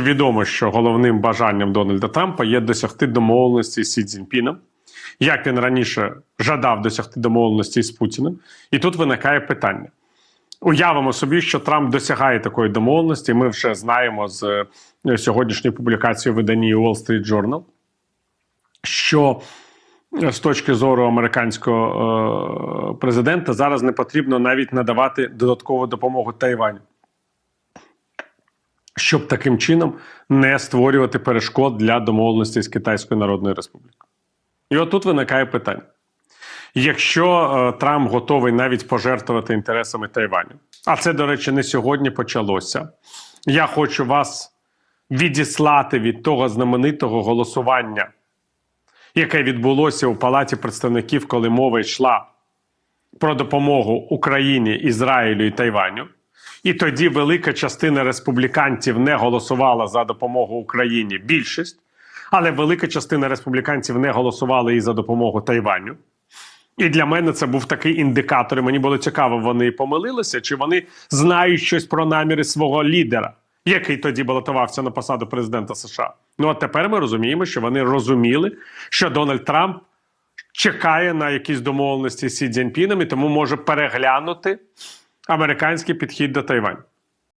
Відомо, що головним бажанням Дональда Трампа є досягти домовленості з Сі Цзіньпіном, як він раніше жадав досягти домовленості з Путіним. І тут виникає питання. Уявимо собі, що Трамп досягає такої домовленості. Ми вже знаємо з е, сьогоднішньої публікації в виданні Wall Street Journal, що е, з точки зору американського е, президента зараз не потрібно навіть надавати додаткову допомогу Тайваню щоб таким чином не створювати перешкод для домовленості з Китайською Народною Республікою. І отут виникає питання: якщо е, Трамп готовий навіть пожертвувати інтересами Тайваню, а це, до речі, не сьогодні почалося. Я хочу вас відіслати від того знаменитого голосування, яке відбулося у Палаті представників, коли мова йшла про допомогу Україні, Ізраїлю і Тайваню. І тоді велика частина республіканців не голосувала за допомогу Україні більшість, але велика частина республіканців не голосувала і за допомогу Тайваню. І для мене це був такий індикатор. і Мені було цікаво, вони помилилися, чи вони знають щось про наміри свого лідера, який тоді балотувався на посаду президента США. Ну а тепер ми розуміємо, що вони розуміли, що Дональд Трамп чекає на якісь домовленості з Сі Цзіньпіном і тому може переглянути американський підхід до Тайваню.